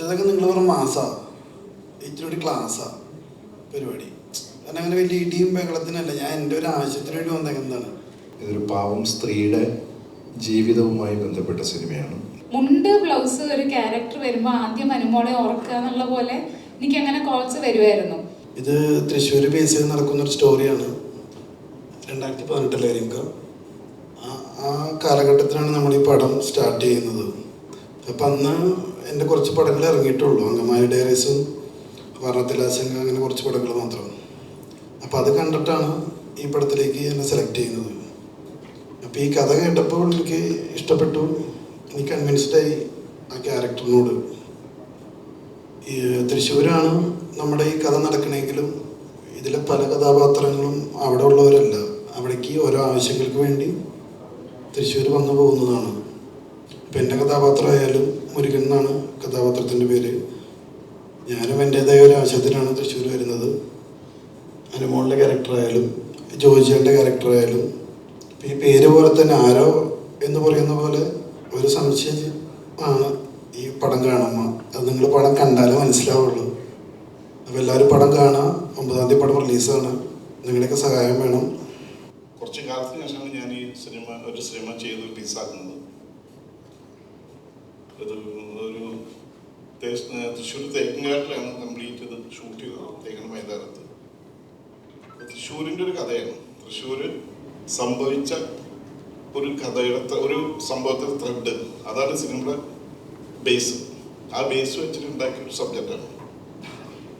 മറ്റേതൊക്കെ നിങ്ങൾ പറഞ്ഞ മാസാ. ഇത്തിരി ഒരു ക്ലാസ്സാ പരിപാടി. കാരണം അങ്ങനെ വലിയ ഇടിയും ബഹളത്തിനല്ല ഞാൻ എന്റെ ഒരു ആവശ്യത്തിന് വേണ്ടി വന്നേക്കുന്നതാണ് ഇതൊരു പാവം സ്ത്രീയുടെ ജീവിതവുമായി ബന്ധപ്പെട്ട സിനിമയാണ്. മുണ്ട് ബ്ലൗസ് ഒരു ക്യാരക്ടർ വരുമ്പോൾ ആദ്യം അനുമോളെ ഓർക്കുക എന്നുള്ള പോലെ എനിക്ക് അങ്ങനെ കോൾസ് വരുമായിരുന്നു ഇത് തൃശ്ശൂർ ബേസ് ചെയ്ത് നടക്കുന്ന ഒരു സ്റ്റോറിയാണ് രണ്ടായിരത്തി പതിനെട്ടിലായിരിക്കും ആ- ആ കാലഘട്ടത്തിലാണ് നമ്മൾ ഈ പടം സ്റ്റാർട്ട് ചെയ്യുന്നത്. അപ്പം അന്ന് എന്റെ കുറച്ച് പടങ്ങൾ ഇറങ്ങിയിട്ടുള്ളൂ. അങ്കമാലി ഡയറീസും വർണത്തിലാശങ്ക അങ്ങനെ കുറച്ച് പടങ്ങൾ മാത്രം. അപ്പോൾ അത് കണ്ടിട്ടാണ് ഈ പടത്തിലേക്ക് എന്നെ സെലക്ട് ചെയ്യുന്നത്. അപ്പോൾ ഈ കഥ കേട്ടപ്പോൾ എനിക്ക് ഇഷ്ടപ്പെട്ടു. എനിക്ക് കൺവിൻസ്ഡായി ആ ക്യാരക്ടറിനോട്. ഈ തൃശ്ശൂരാണ് നമ്മുടെ ഈ കഥ നടക്കണമെങ്കിലും ഇതിലെ പല കഥാപാത്രങ്ങളും അവിടെ ഉള്ളവരല്ല. അവിടേക്ക് ഓരോ ആവശ്യങ്ങൾക്ക് വേണ്ടി തൃശ്ശൂർ വന്നു പോകുന്നതാണ്. ഇപ്പം എന്റെ കഥാപാത്രമായാലും മുരുകൻ എന്നാണ് കഥാപാത്രത്തിന്റെ പേര്. ഞാനും എന്റേതായ ഒരു ആവശ്യത്തിനാണ് തൃശ്ശൂർ വരുന്നത്. അനുമോളുടെ ക്യാരക്ടറായാലും ജോജിയുടെ ക്യാരക്ടറായാലും ഈ പേര് പോലെ തന്നെ ആരോ എന്ന് പറയുന്ന പോലെ ഒരു സംശയം ആണ് ഈ പടം കാണുമ്പോൾ അത് നിങ്ങൾ പടം കണ്ടാലേ മനസ്സിലാവുള്ളൂ. അപ്പോൾ എല്ലാവരും പടം കാണാം. ഒമ്പതാം തീയതി പടം റിലീസാണ്. നിങ്ങളുടെയൊക്കെ സഹായം വേണം. കുറച്ച് കാലത്തിന് ശേഷമാണ് ഞാൻ ഈ സിനിമ ഒരു സിനിമ ചെയ്ത് റിലീസാക്കുന്നത്. ഒരു ഒരു തൃശ്ശൂർ തേക്കങ്ങാട്ടിലാണ് കംപ്ലീറ്റ് ഇത് ഷൂട്ട് ചെയ്തത് തേക്കൻ മൈതാനത്ത്. തൃശ്ശൂരിന്റെ ഒരു കഥയാണ്. തൃശ്ശൂർ സംഭവിച്ച ഒരു കഥയുടെ ഒരു സംഭവത്തിന്റെ ത്രെഡ് അതാണ് സിനിമയുടെ ബേസ് ആ ബേസ് വെച്ചിട്ട് ഉണ്ടാക്കിയ ഒരു സബ്ജക്റ്റാണ്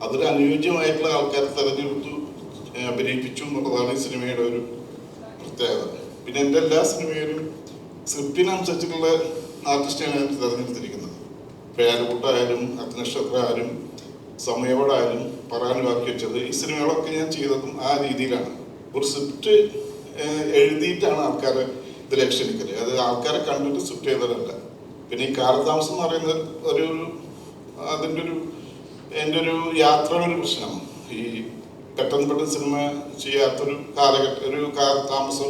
അതിന് അനുയോജ്യമായിട്ടുള്ള ആൾക്കാരെ തെരഞ്ഞെടുത്തു അഭിനയിപ്പിച്ചു എന്നുള്ളതാണ് ഈ സിനിമയുടെ ഒരു പ്രത്യേകത. പിന്നെ എന്റെ എല്ലാ സിനിമയിലും സ്ക്രിപ്റ്റിനനുസരിച്ചിട്ടുള്ള ആർട്ടിസ്റ്റാണ് ഞാൻ തിരഞ്ഞെടുത്തിരിക്കുന്നത്. പേരൂട്ടായാലും അഗ്നക്ഷത്ര ആയാലും സമയവടായാലും പറയാൻ ബാക്കി വെച്ചത് ഈ സിനിമകളൊക്കെ ഞാൻ ചെയ്തതും ആ രീതിയിലാണ്. ഒരു സ്ക്രിപ്റ്റ് എഴുതിയിട്ടാണ് ആൾക്കാരെ ഇതിലേക്ക് ക്ഷണിക്കൽ അത് ആൾക്കാരെ കണ്ടിട്ട് സ്ക്രിപ്റ്റ് ചെയ്തതല്ല. പിന്നെ ഈ കാലതാമസം എന്ന് പറയുന്നത് ഒരു അതിന്റെ ഒരു എന്റെ ഒരു യാത്രയുടെ ഒരു പ്രശ്നമാണ് ഈ പെട്ടെന്ന് പെട്ടെന്ന് സിനിമ ചെയ്യാത്തൊരു കാലഘട്ട ഒരു കാലതാമസം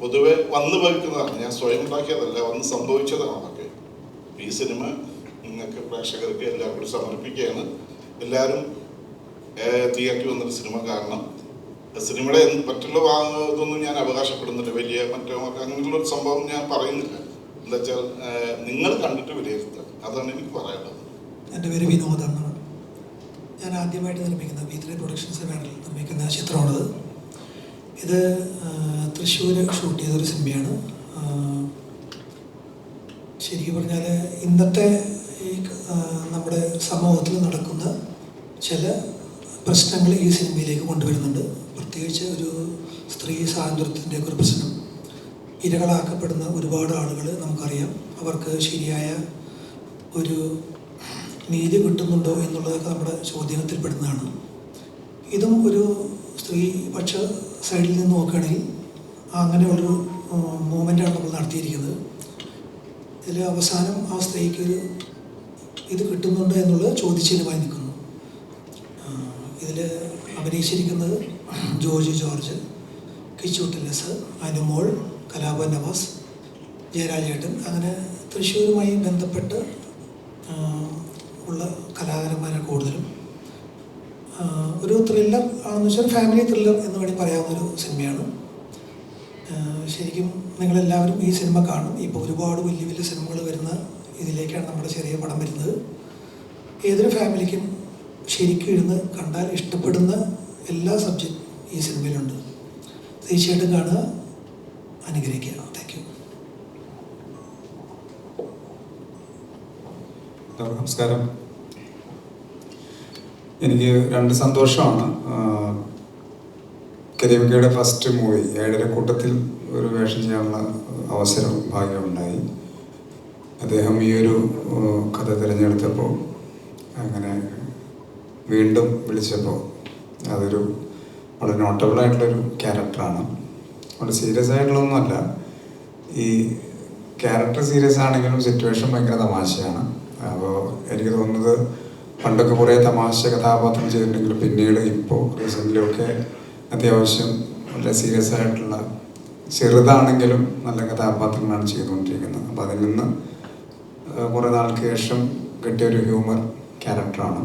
പൊതുവെ വന്നു ഭവിക്കുന്നതാണ് ഞാൻ സ്വയം ഉണ്ടാക്കിയതല്ല വന്ന് സംഭവിച്ചതാണ് അതൊക്കെ ഈ സിനിമ നിങ്ങൾക്ക് പ്രേക്ഷകർക്ക് എല്ലാവർക്കും സമർപ്പിക്കുകയാണ്. എല്ലാവരും തിയേറ്ററിൽ വന്നൊരു സിനിമ കാരണം സിനിമയുടെ മറ്റുള്ള ഇതൊന്നും ഞാൻ അവകാശപ്പെടുന്നില്ല. വലിയ മറ്റോ അങ്ങനെയുള്ള ഒരു സംഭവം ഞാൻ പറയുന്നില്ല. എന്താ വെച്ചാൽ നിങ്ങൾ കണ്ടിട്ട് വിലയിരുത്തുക. അതാണ് എനിക്ക് പറയാനുള്ളത്. എന്റെ പേര് വിനോദ ഞാൻ ആദ്യമായിട്ട് നിർമ്മിക്കുന്ന വീട്ടിലെ പ്രൊഡക്ഷൻസ് ബാനറിൽ നിർമ്മിക്കുന്ന ചിത്രമാണിത്. ഇത് തൃശ്ശൂർ ഷൂട്ട് ചെയ്തൊരു സിനിമയാണ്. ശരിക്കും പറഞ്ഞാൽ ഇന്നത്തെ ഈ നമ്മുടെ സമൂഹത്തിൽ നടക്കുന്ന ചില പ്രശ്നങ്ങൾ ഈ സിനിമയിലേക്ക് കൊണ്ടുവരുന്നുണ്ട്. പ്രത്യേകിച്ച് ഒരു സ്ത്രീ സ്വാതന്ത്ര്യത്തിന്റെ ഒരു പ്രശ്നം. ഇരകളാക്കപ്പെടുന്ന ഒരുപാട് ആളുകൾ നമുക്കറിയാം. അവർക്ക് ശരിയായ ഒരു നീതി കിട്ടുന്നുണ്ടോ എന്നുള്ളതൊക്കെ നമ്മുടെ ചോദ്യത്തിൽപ്പെടുന്നതാണ് ഇതും ഒരു സ്ത്രീ പക്ഷ സൈഡിൽ നിന്ന് നോക്കുകയാണെങ്കിൽ അങ്ങനെ ഒരു മൂവ്മെന്റാണ് നമ്മൾ നടത്തിയിരിക്കുന്നത്. ഇതിൽ അവസാനം ആ സ്ത്രീക്ക് ഒരു ഇത് കിട്ടുന്നുണ്ടോ എന്നുള്ളത് ചോദിച്ചതിനുമായി നിൽക്കുന്നു. ഇതിൽ അഭിനയിച്ചിരിക്കുന്നത് ജോർജ് ജോർജ് കിച്ചു ടെല്ലസ് അനുമോൾ കലാപ നവാസ് ജയരാജേട്ടൻ അങ്ങനെ തൃശ്ശൂരുമായി ബന്ധപ്പെട്ട് ഉള്ള കലാകാരന്മാരാണ് കൂടുതലും. ഒരു ത്രില്ലർ ആണെന്ന് വെച്ചാൽ ഫാമിലി ത്രില്ലർ എന്ന് വേണ്ടി പറയാവുന്ന ഒരു സിനിമയാണ് ശരിക്കും നിങ്ങളെല്ലാവരും ഈ സിനിമ കാണും. ഇപ്പോൾ ഒരുപാട് വലിയ വലിയ സിനിമകൾ വരുന്ന ഇതിലേക്കാണ് നമ്മുടെ ചെറിയ പടം വരുന്നത്. ഏതൊരു ഫാമിലിക്കും ശരിക്കും ഇരുന്ന് കണ്ടാൽ ഇഷ്ടപ്പെടുന്ന എല്ലാ സബ്ജക്റ്റ് ഈ സിനിമയിലുണ്ട് തീർച്ചയായിട്ടും കാണുക. അനുഗ്രഹിക്കുക. താങ്ക് യു നമസ്കാരം. എനിക്ക് രണ്ട് സന്തോഷമാണ്. കരിമിക്കയുടെ ഫസ്റ്റ് മൂവി ഏഴര കൂട്ടത്തിൽ ഒരു വേഷം ചെയ്യാനുള്ള അവസരം ഭാഗ്യമുണ്ടായി. അദ്ദേഹം ഈ ഒരു കഥ തിരഞ്ഞെടുത്തപ്പോൾ അങ്ങനെ വീണ്ടും വിളിച്ചപ്പോൾ അതൊരു വളരെ നോട്ടബിൾ ആയിട്ടുള്ളൊരു ക്യാരക്ടറാണ് വളരെ സീരിയസ് ആയിട്ടുള്ളതൊന്നുമല്ല. ഈ ക്യാരക്ടർ സീരിയസ് ആണെങ്കിലും സിറ്റുവേഷൻ ഭയങ്കര തമാശയാണ്. അപ്പോൾ എനിക്ക് തോന്നുന്നത് പണ്ടൊക്കെ കുറേ തമാശ കഥാപാത്രം ചെയ്തിട്ടുണ്ടെങ്കിൽ പിന്നീട് ഇപ്പോൾ റീസെന്റിലൊക്കെ അത്യാവശ്യം വളരെ സീരിയസ് ആയിട്ടുള്ള ചെറുതാണെങ്കിലും നല്ല കഥാപാത്രങ്ങളാണ് ചെയ്തുകൊണ്ടിരിക്കുന്നത്. അപ്പോൾ അതിൽ നിന്ന് കുറേ നാൾക്ക് ശേഷം കിട്ടിയ ഒരു ഹ്യൂമർ ക്യാരക്ടറാണ്.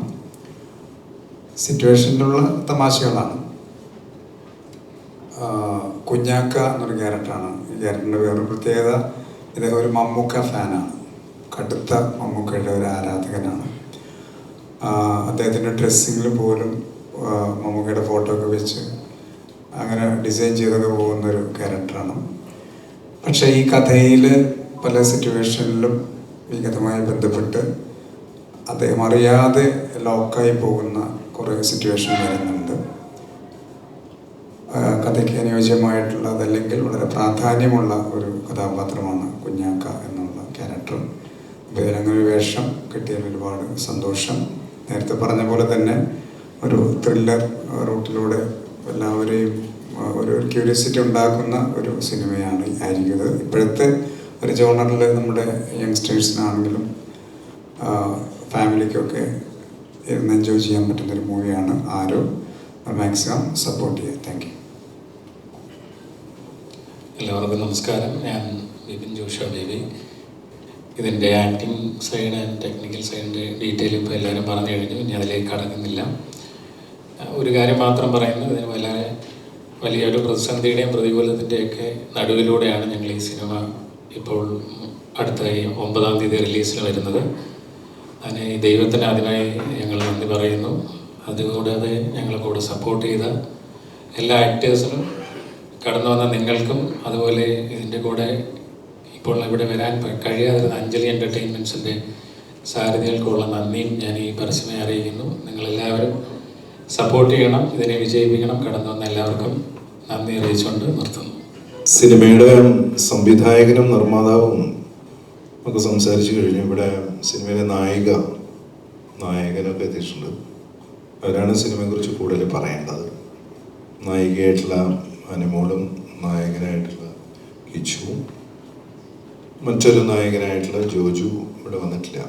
സിറ്റുവേഷനിലുള്ള തമാശകളാണ്. കുഞ്ഞാക്ക എന്നൊരു ക്യാരക്ടറാണ്. ഈ ക്യാരക്ടറിന്റെ വേറൊരു പ്രത്യേകത ഇദ്ദേഹം ഒരു മമ്മൂക്ക ഫാനാണ്. കടുത്ത മമ്മൂക്കയുടെ ഒരു ആരാധകനാണ്. അദ്ദേഹത്തിന്റെ ഡ്രസ്സിങ്ങിൽ പോലും മമ്മൂക്കയുടെ ഫോട്ടോ ഒക്കെ വെച്ച് അങ്ങനെ ഡിസൈൻ ചെയ്തൊക്കെ പോകുന്ന ഒരു ക്യാരക്ടറാണ് പക്ഷേ ഈ കഥയിൽ പല സിറ്റുവേഷനിലും ഈ കഥയുമായി ബന്ധപ്പെട്ട് അദ്ദേഹം അറിയാതെ ലോക്കായി പോകുന്ന കുറേ സിറ്റുവേഷൻ വരുന്നുണ്ട്. കഥയ്ക്ക് അനുയോജ്യമായിട്ടുള്ള അതല്ലെങ്കിൽ വളരെ പ്രാധാന്യമുള്ള ഒരു കഥാപാത്രമാണ് കുഞ്ഞാക്ക എന്നുള്ള ക്യാരക്ടർ അപ്പോൾ വേഷം കിട്ടിയതിൽ ഒരുപാട് സന്തോഷം. നേരത്തെ പറഞ്ഞ പോലെ തന്നെ ഒരു ത്രില്ലർ റൂട്ടിലൂടെ എല്ലാവരെയും ഒരു ക്യൂരിയോസിറ്റി ഉണ്ടാക്കുന്ന ഒരു സിനിമയാണ് ആയിരിക്കുന്നത്. ഇപ്പോഴത്തെ ഒരു ജോണറിൽ നമ്മുടെ യങ്സ്റ്റേഴ്സിനാണെങ്കിലും ഫാമിലിക്കൊക്കെ ഇരുന്ന് എൻജോയ് ചെയ്യാൻ പറ്റുന്ന ഒരു മൂവിയാണ് ആരോ. മാക്സിമം സപ്പോർട്ട് ചെയ്യുക താങ്ക് യു എല്ലാവർക്കും നമസ്കാരം. ഞാൻ ബിപിൻ ജോഷ ബേബി. ഇതിന്റെ ആക്ടിങ് സൈഡ് ആൻഡ് ടെക്നിക്കൽ സൈഡിന്റെ ഡീറ്റെയിൽ ഇപ്പോൾ എല്ലാവരും പറഞ്ഞു കഴിഞ്ഞു. ഇനി അതിലേക്ക് കടക്കുന്നില്ല. ഒരു കാര്യം മാത്രം പറയുന്നു. ഇതിന് വളരെ വലിയൊരു പ്രതിസന്ധിയുടെയും പ്രതികൂലത്തിന്റെയൊക്കെ നടുവിലൂടെയാണ് ഞങ്ങൾ ഈ സിനിമ ഇപ്പോൾ അടുത്തായി ഒമ്പതാം തീയതി റിലീസിന് വരുന്നത്. അതിന് ദൈവത്തിന് ആദ്യമായി ഞങ്ങൾ നന്ദി പറയുന്നു. അതുകൂടാതെ ഞങ്ങളെ കൂടെ സപ്പോർട്ട് ചെയ്ത എല്ലാ ആക്ടേഴ്സിനും കടന്നു വന്ന നിങ്ങൾക്കും അതുപോലെ ഇതിന്റെ കൂടെ ഇപ്പോൾ ഇവിടെ വരാൻ കഴിയാതിരുന്ന അഞ്ജലി എന്റർടൈൻമെന്റ്സിന്റെ സാരഥികൾക്കുള്ള നന്ദിയും ഞാൻ ഈ പരസ്യമായി അറിയിക്കുന്നു. നിങ്ങളെല്ലാവരും സപ്പോർട്ട് ചെയ്യണം ഇതിനെ വിജയിപ്പിക്കണം. കടന്നു വന്ന എല്ലാവർക്കും നന്ദി അറിയിച്ചുകൊണ്ട് നിർത്തുന്നു. സിനിമയുടെ സംവിധായകനും നിർമ്മാതാവും ഒക്കെ സംസാരിച്ചു കഴിഞ്ഞു. ഇവിടെ സിനിമയിലെ നായിക നായകനൊക്കെ എത്തിയിട്ടുണ്ട്. അവരാണ് സിനിമയെക്കുറിച്ച് കൂടുതൽ പറയേണ്ടത്. നായികയായിട്ടുള്ള അനുമോളും നായകനായിട്ടുള്ള കിച്ചുവും. മറ്റൊരു നായകനായിട്ടുള്ള ജോജു ഇവിടെ വന്നിട്ടില്ല.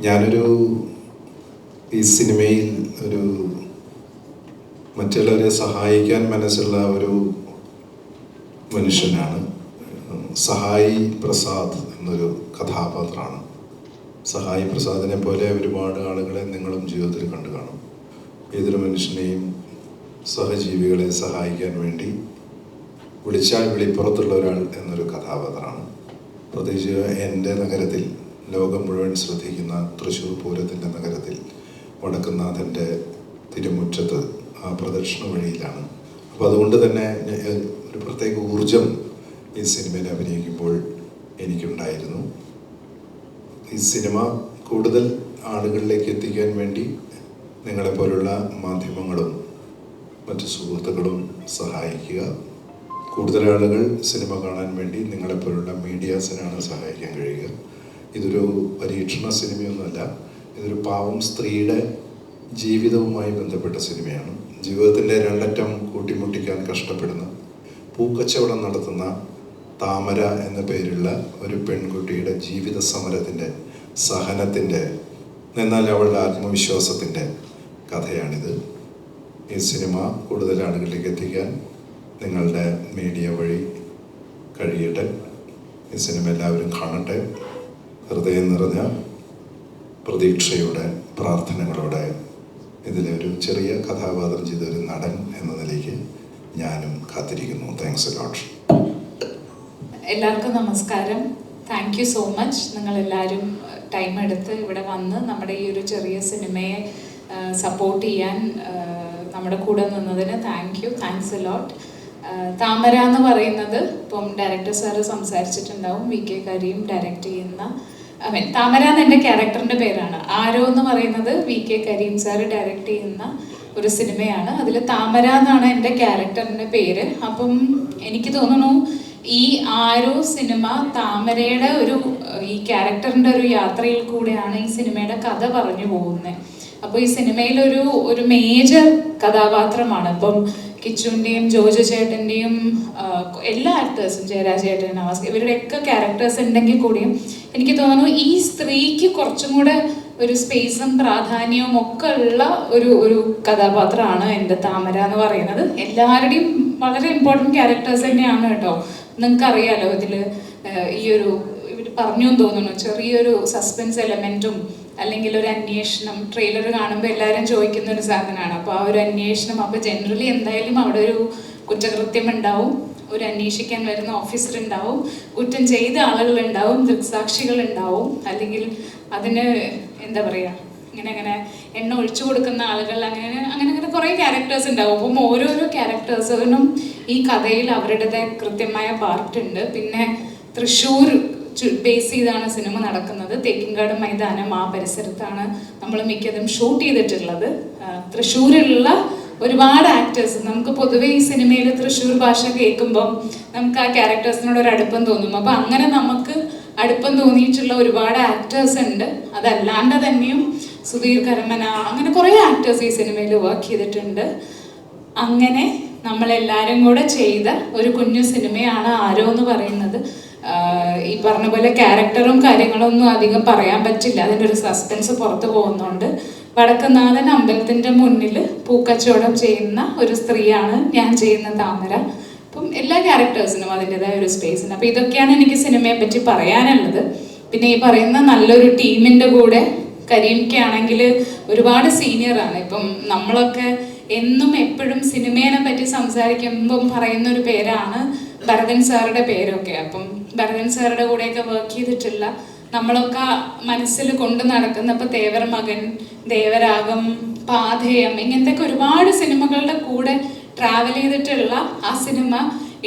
ഞാനൊരു ഈ സിനിമയിൽ ഒരു മറ്റുള്ളവരെ സഹായിക്കാൻ മനസ്സുള്ള ഒരു മനുഷ്യനാണ്. സഹായി പ്രസാദ് എന്നൊരു കഥാപാത്രമാണ്. സഹായി പ്രസാദിനെ പോലെ ഒരുപാട് ആളുകളെ നിങ്ങളും ജീവിതത്തിൽ കണ്ടു കാണും. ഏതൊരു മനുഷ്യനെയും സഹജീവികളെ സഹായിക്കാൻ വേണ്ടി വിളിച്ചാൽ വെളിപ്പുറത്തുള്ള ഒരാൾ എന്നൊരു കഥാപാത്രമാണ്. പ്രത്യേകിച്ച് എന്റെ നഗരത്തിൽ ലോകം മുഴുവൻ ശ്രദ്ധിക്കുന്ന തൃശ്ശൂർ പൂരത്തിന്റെ നഗരത്തിൽ വടക്കുന്നാഥന്റെ തിരുമുറ്റത്ത് ആ പ്രദക്ഷിണ വഴിയിലാണ്. അപ്പോൾ അതുകൊണ്ട് തന്നെ ഒരു പ്രത്യേക ഊർജം ഈ സിനിമയിൽ അഭിനയിക്കുമ്പോൾ എനിക്കുണ്ടായിരുന്നു. ഈ സിനിമ കൂടുതൽ ആളുകളിലേക്ക് എത്തിക്കാൻ വേണ്ടി നിങ്ങളെപ്പോലുള്ള മാധ്യമങ്ങളും മറ്റ് സുഹൃത്തുക്കളും സഹായിക്കുക. കൂടുതൽ ആളുകൾ സിനിമ കാണാൻ വേണ്ടി നിങ്ങളെപ്പോലുള്ള മീഡിയാസിനാണ് സഹായിക്കാൻ കഴിയുക. ഇതൊരു പരീക്ഷണ സിനിമയൊന്നുമല്ല ഇതൊരു പാവം സ്ത്രീയുടെ ജീവിതവുമായി ബന്ധപ്പെട്ട സിനിമയാണ്. ജീവിതത്തിന്റെ രണ്ടറ്റം കൂട്ടിമുട്ടിക്കാൻ കഷ്ടപ്പെടുന്ന പൂക്കച്ചവടം നടത്തുന്ന താമര എന്ന പേരുള്ള ഒരു പെൺകുട്ടിയുടെ ജീവിത സമരത്തിന്റെ സഹനത്തിന്റെ എന്നാൽ അവളുടെ ആത്മവിശ്വാസത്തിന്റെ കഥയാണിത്. ഈ സിനിമ കൂടുതൽ ആളുകളിലേക്ക് എത്തിക്കാൻ നിങ്ങളുടെ മീഡിയ വഴി കഴിയട്ടെ. ഈ സിനിമ എല്ലാവരും കാണട്ടെ. ഹൃദയം നിറഞ്ഞ പ്രതീക്ഷയുടെ പ്രാർത്ഥനകളോടെ ഇതിലെ ഒരു ചെറിയ കഥാപാത്രം ചെയ്ത ഒരു നടൻ എന്ന നിലയ്ക്ക് ഞാനും കാത്തിരിക്കുന്നു. താങ്ക്സ് ലോട്ട് എല്ലാവർക്കും നമസ്കാരം. താങ്ക് യു സോ മച്ച് നിങ്ങൾ എല്ലാവരും ടൈം എടുത്ത് ഇവിടെ വന്ന് നമ്മുടെ ഈ ഒരു ചെറിയ സിനിമയെ സപ്പോർട്ട് ചെയ്യാൻ നമ്മുടെ കൂടെ നിന്നതിന് thank you thanks a lot Thamara എന്ന് പറയുന്നത് ഇപ്പം ഡയറക്ടർ സാറ് സംസാരിച്ചിട്ടുണ്ടാവും വി കെ കരീം ഡയറക്റ്റ് ചെയ്യുന്ന ഐ മീൻ താമര എന്ന് എന്റെ ക്യാരക്ടറിന്റെ പേരാണ്. ആരോ എന്ന് പറയുന്നത് V K Kareem sir direct ചെയ്യുന്ന ഒരു സിനിമയാണ്. അതിൽ താമര എന്നാണ് എന്റെ ക്യാരക്ടറിന്റെ പേര്. അപ്പം എനിക്ക് തോന്നുന്നു ഈ ആരോ സിനിമ താമരയുടെ ഒരു ഈ ക്യാരക്ടറിന്റെ ഒരു യാത്രയിൽ കൂടെയാണ് ഈ സിനിമയുടെ കഥ പറഞ്ഞു പോകുന്നത്. അപ്പോൾ ഈ സിനിമയിലൊരു ഒരു മേജർ കഥാപാത്രമാണ്. ഇപ്പം കിച്ചുവിന്റെയും ജോജു ചേട്ടന്റെയും എല്ലാ ആക്ടേഴ്സും ജയരാജ് ചേട്ടൻ നവാസ് ഇവരുടെയൊക്കെ ക്യാരക്ടേഴ്സ് ഉണ്ടെങ്കിൽ കൂടിയും എനിക്ക് തോന്നുന്നു ഈ സ്ത്രീക്ക് കുറച്ചും കൂടെ ഒരു സ്പേസും പ്രാധാന്യവും ഒക്കെ ഉള്ള ഒരു ഒരു കഥാപാത്രമാണ് എന്റെ താമര എന്ന് പറയുന്നത്. എല്ലാവരുടെയും വളരെ ഇമ്പോർട്ടന്റ് ക്യാരക്ടേഴ്സ് തന്നെയാണ് കേട്ടോ. നിങ്ങൾക്ക് അറിയാലോ ഇതിൽ ഈ ഒരു ഇവർ പറഞ്ഞു തോന്നുന്നു ചെറിയൊരു സസ്പെൻസ് എലമെന്റും അല്ലെങ്കിൽ ഒരു അന്വേഷണം ട്രെയിലർ കാണുമ്പോൾ എല്ലാവരും ചോദിക്കുന്ന ഒരു സാധനമാണ്. അപ്പോൾ ആ ഒരു അന്വേഷണം അപ്പോൾ ജനറലി എന്തായാലും അവിടെ ഒരു കുറ്റകൃത്യം ഉണ്ടാവും. ഒരു അന്വേഷിക്കാൻ വരുന്ന ഓഫീസർ ഉണ്ടാവും. കുറ്റം ചെയ്ത ആളുകൾ ഉണ്ടാവും ദൃക്സാക്ഷികൾ ഉണ്ടാവും. അല്ലെങ്കിൽ അതിന് എന്താ പറയുക ഇങ്ങനെ അങ്ങനെ എണ്ണ ഒഴിച്ചു കൊടുക്കുന്ന ആളുകൾ അങ്ങനെ അങ്ങനെ അങ്ങനെ കുറേ ക്യാരക്ടേഴ്സ് ഉണ്ടാവും. അപ്പം ഓരോരോ ക്യാരക്ടേഴ്സിനും ഈ കഥയിൽ അവരുടേതായ കൃത്യമായ പാർട്ട് ഉണ്ട്. പിന്നെ തൃശ്ശൂർ ബേസ് ചെയ്താണ് സിനിമ നടക്കുന്നത്. തേക്കിൻകാട് മൈതാനം ആ പരിസരത്താണ് നമ്മൾ മിക്കതും ഷൂട്ട് ചെയ്തിട്ടുള്ളത്. തൃശ്ശൂരിലുള്ള ഒരുപാട് ആക്ടേഴ്സ് നമുക്ക് പൊതുവേ ഈ സിനിമയിൽ തൃശ്ശൂർ ഭാഷ കേൾക്കുമ്പം നമുക്ക് ആ ക്യാരക്ടേഴ്സിനോട് ഒരു അടുപ്പം തോന്നും. അപ്പം അങ്ങനെ നമുക്ക് അടുപ്പം തോന്നിയിട്ടുള്ള ഒരുപാട് ആക്ടേഴ്സ് ഉണ്ട്. അതല്ലാണ്ട് തന്നെയും സുധീർ കരമന അങ്ങനെ കുറേ ആക്ടേഴ്സ് ഈ സിനിമയിൽ വർക്ക് ചെയ്തിട്ടുണ്ട്. അങ്ങനെ നമ്മളെല്ലാവരും കൂടെ ചെയ്ത ഒരു കുഞ്ഞു സിനിമയാണ് ആരോ എന്ന് പറയുന്നത്. ഈ പറഞ്ഞ പോലെ ക്യാരക്ടറും കാര്യങ്ങളും ഒന്നും അധികം പറയാൻ പറ്റില്ല. അതിന്റെ ഒരു സസ്പെൻസ് പുറത്തു പോകുന്നുണ്ട്. വടക്കുന്നാഥൻ അമ്പലത്തിന്റെ മുന്നിൽ പൂക്കച്ചവടം ചെയ്യുന്ന ഒരു സ്ത്രീയാണ് ഞാൻ ചെയ്യുന്ന താമര. അപ്പം എല്ലാ ക്യാരക്ടേഴ്സിനും അതിന്റെതായ ഒരു സ്പേസ് ഉണ്ട്. അപ്പോൾ ഇതൊക്കെയാണ് എനിക്ക് സിനിമയെ പറ്റി പറയാനുള്ളത്. പിന്നെ ഈ പറയുന്ന നല്ലൊരു ടീമിന്റെ കൂടെ കരീംക്കാണെങ്കിൽ ഒരുപാട് സീനിയറാണ് ഇപ്പം നമ്മളൊക്കെ എന്നും എപ്പോഴും സിനിമേനെ പറ്റി സംസാരിക്കുമ്പം പറയുന്ന ഒരു പേരാണ് ഭരതൻ സാറുടെ പേരൊക്കെ. അപ്പം ഭരതൻ സാറുടെ കൂടെയൊക്കെ വർക്ക് ചെയ്തിട്ടില്ല. നമ്മളൊക്കെ മനസ്സിൽ കൊണ്ടു നടക്കുന്ന ഇപ്പം തേവർ മകൻ ദേവരാഗം പാഥേയം ഇങ്ങനത്തെ ഒക്കെ ഒരുപാട് സിനിമകളുടെ കൂടെ ട്രാവൽ ചെയ്തിട്ടുള്ള ആ സിനിമ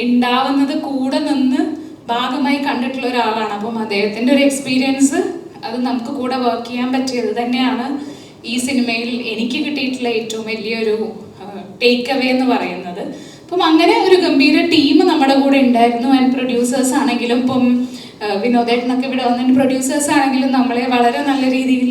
ഉണ്ടാവുന്നത് കൂടെ നിന്ന് ഭാഗമായി കണ്ടിട്ടുള്ള ഒരാളാണ്. അപ്പം അദ്ദേഹത്തിന്റെ ഒരു എക്സ്പീരിയൻസ് അത് നമുക്ക് കൂടെ വർക്ക് ചെയ്യാൻ പറ്റിയത് തന്നെയാണ് ഈ സിനിമയിൽ എനിക്ക് കിട്ടിയിട്ടുള്ള ഏറ്റവും വലിയൊരു ടേക്ക് അവേ എന്ന് പറയുന്നത്. അപ്പം അങ്ങനെ ഒരു ഗംഭീര ടീം നമ്മുടെ കൂടെ ഉണ്ടായിരുന്നു. ആൻഡ് പ്രൊഡ്യൂസേഴ്സ് ആണെങ്കിലും ഇപ്പം വിനോദേട്ടനൊക്കെ ഇവിടെ വന്നിട്ട് പ്രൊഡ്യൂസേഴ്സ് ആണെങ്കിലും നമ്മളെ വളരെ നല്ല രീതിയിൽ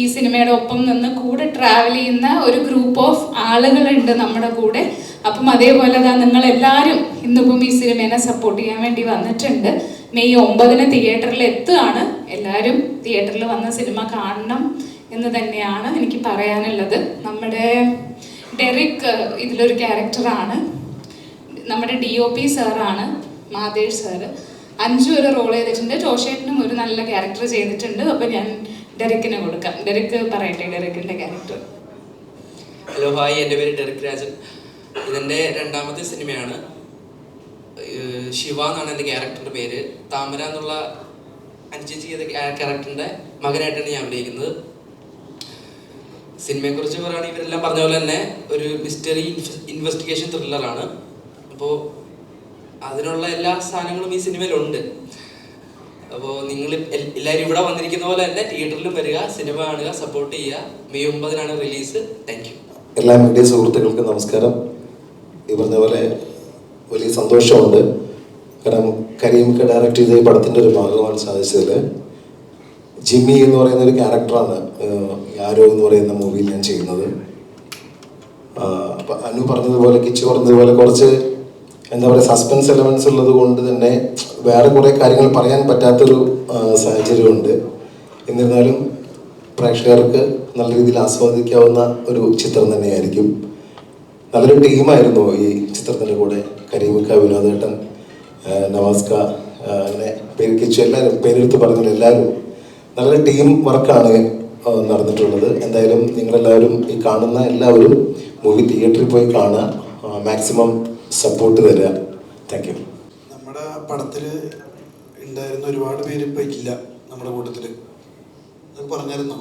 ഈ സിനിമയുടെ ഒപ്പം നിന്ന് കൂടെ ട്രാവൽ ചെയ്യുന്ന ഒരു ഗ്രൂപ്പ് ഓഫ് ആളുകളുണ്ട് നമ്മുടെ കൂടെ. അപ്പം അതേപോലെ തന്നെ നിങ്ങൾ എല്ലാവരും ഇന്നിപ്പം ഈ സിനിമേനെ സപ്പോർട്ട് ചെയ്യാൻ വേണ്ടി വന്നിട്ടുണ്ട്. മെയ് ഒമ്പതിന് തിയേറ്ററിൽ എത്തുകയാണ്. എല്ലാവരും തിയേറ്ററിൽ വന്ന സിനിമ കാണണം എന്ന് തന്നെയാണ് എനിക്ക് പറയാനുള്ളത്. നമ്മുടെ ഡെറിക് ഇതിലൊരു ക്യാരക്ടറാണ് നമ്മുടെ ഡി ഒ പി സാറാണ് മാതേഷ് സാറ്. അഞ്ചു ഒരു റോൾ ചെയ്തിട്ടുണ്ട്. ജോഷേട്ടനും ഒരു നല്ല ക്യാരക്ടർ ചെയ്തിട്ടുണ്ട്. അപ്പം ഞാൻ ഡെറിക്കിന് കൊടുക്കാം. ഡെറിക്ക് പറയട്ടെ ഡെറിക്കിന്റെ ക്യാരക്ടർ ഹലോ ഹായ് എന്റെ പേര് ഡെറിക് രാജൻ. ഇതെന്റെ രണ്ടാമത്തെ സിനിമയാണ്. ശിവ എന്നാണ് എന്റെ ക്യാരക്ടറിന്റെ പേര്. താമര എന്നുള്ള അഞ്ചു ചെയ്ത ക്യാരക്ടറിന്റെ മകനായിട്ടാണ് ഞാൻ അഭിനയിക്കുന്നത്. സിനിമയെക്കുറിച്ച് പറയുകയാണെങ്കിൽ ഇവരെല്ലാം പറഞ്ഞ പോലെ തന്നെ ഒരു മിസ്റ്ററി ഇൻവെസ്റ്റിഗേഷൻ ത്രില്ലറാണ് അപ്പോൾ അതിനുള്ള എല്ലാ സാധനങ്ങളും ഈ സിനിമയിലുണ്ട്. അപ്പോൾ നിങ്ങൾ എല്ലാവരും ഇവിടെ വന്നിരിക്കുന്ന പോലെ തന്നെ തിയേറ്ററിലും വരിക സിനിമ കാണുക സപ്പോർട്ട് ചെയ്യുക. മെയ് ഒമ്പതിനാണ് റിലീസ് താങ്ക് യു എല്ലാ മീഡിയ സുഹൃത്തുക്കൾക്കും നമസ്കാരം. ഈ പറഞ്ഞ പോലെ വലിയ സന്തോഷമുണ്ട്. കാരണം കരീംക്ക് ഡയറക്റ്റ് ചെയ്ത ഈ പടത്തിന്റെ ഒരു ഭാഗമാണ് സാധിച്ചതിൽ ജിമ്മി എന്ന് പറയുന്ന ഒരു ക്യാരക്ടറാണ് ആരോ എന്ന് പറയുന്ന മൂവിയിൽ ഞാൻ ചെയ്യുന്നത്. അപ്പം അനു പറഞ്ഞതുപോലെ കിച്ചു പറഞ്ഞതുപോലെ കുറച്ച് എന്താ പറയുക സസ്പെൻസ് എലമെൻസ് ഉള്ളത് കൊണ്ട് തന്നെ വേറെ കുറേ കാര്യങ്ങൾ പറയാൻ പറ്റാത്തൊരു സാഹചര്യമുണ്ട് എന്നിരുന്നാലും പ്രേക്ഷകർക്ക് നല്ല രീതിയിൽ ആസ്വദിക്കാവുന്ന ഒരു ചിത്രം തന്നെയായിരിക്കും. നല്ലൊരു ടീമായിരുന്നു ഈ ചിത്രത്തിന്റെ കൂടെ. കരീമിക്ക വിനോദേട്ടൻ നവാസ്ക അങ്ങനെ പേര് എല്ലാവരും പേരെടുത്ത് പറഞ്ഞ എല്ലാവരും നല്ലൊരു ടീം വർക്കാണ് നടന്നിട്ടുള്ളത്. എന്തായാലും നിങ്ങളെല്ലാവരും ഈ കാണുന്ന എല്ലാവരും മൂവി തിയേറ്ററിൽ പോയി കാണുക. മാക്സിമം സപ്പോർട്ട് തരിക താങ്ക് യു നമ്മുടെ പടത്തിൽ ഉണ്ടായിരുന്ന ഒരുപാട് പേര് ഇപ്പം ഇല്ല നമ്മുടെ കൂട്ടത്തിൽ പറഞ്ഞായിരുന്നോ?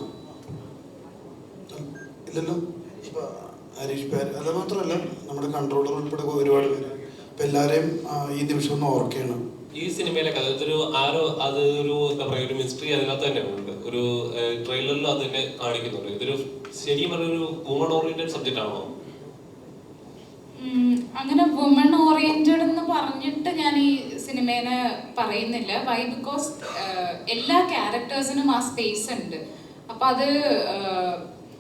ഇല്ലല്ലോ? ഇപ്പൊ ഹരീഷ് പേര്. അത് മാത്രമല്ല നമ്മുടെ കൺട്രോളർ ഉൾപ്പെടെ ഒരുപാട് പേര്. ഇപ്പം എല്ലാവരെയും ഈ നിമിഷം ഒന്ന് ഓർക്കുകയാണ്. ഈ സിനിമയിലെ കഥ ഇതൊരു ആരോ അത് ഒരു എന്താ പറയുക ഒരു മിസ്റ്ററി അതിനകത്ത് തന്നെ ഉണ്ട്. ഒരു ട്രെയിലറിൽ അത് തന്നെ കാണിക്കുന്നുണ്ട്. ഇതൊരു ശരിക്കും പറഞ്ഞൊരു വുമൺ ഓറിയന്റഡ് സബ്ജക്റ്റ് ആണോ? അങ്ങനെ വുമൺ ഓറിയന്റഡ് എന്ന് പറഞ്ഞിട്ട് ഞാൻ ഈ സിനിമേനെ പറയുന്നില്ല. വൈ ബിക്കോസ് എല്ലാ ക്യാരക്ടേഴ്സിനും ആ സ്പേസ് ഉണ്ട്. അപ്പൊ അത്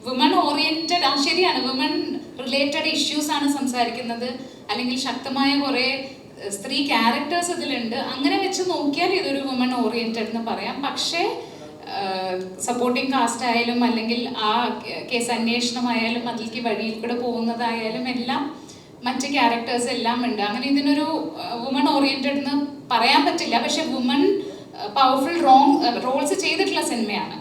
വുമൺ ഓറിയന്റഡ് ആ ശരിയാണ്. വുമൺ റിലേറ്റഡ് ഇഷ്യൂസ് ആണ് സംസാരിക്കുന്നത്. അല്ലെങ്കിൽ ശക്തമായ കുറേ സ്ത്രീ ക്യാരക്ടേഴ്സ് ഇതിലുണ്ട്. അങ്ങനെ വെച്ച് നോക്കിയാൽ ഇതൊരു വുമൺ ഓറിയന്റഡ് എന്ന് പറയാം. പക്ഷേ സപ്പോർട്ടിംഗ് കാസ്റ്റ് ആയാലും അല്ലെങ്കിൽ ആ കേസ് അന്വേഷണമായാലും അതിലേക്ക് വഴിയിൽ കൂടെ പോകുന്നതായാലും എല്ലാം മറ്റ് ക്യാരക്ടേഴ്സ് എല്ലാം ഉണ്ട്. അങ്ങനെ ഇതിനൊരു വുമൺ ഓറിയന്റഡ് എന്ന് പറയാൻ പറ്റില്ല. പക്ഷെ വുമൺ പവർഫുൾ റോങ് റോൾസ് ചെയ്തിട്ടുള്ള സിനിമയാണ്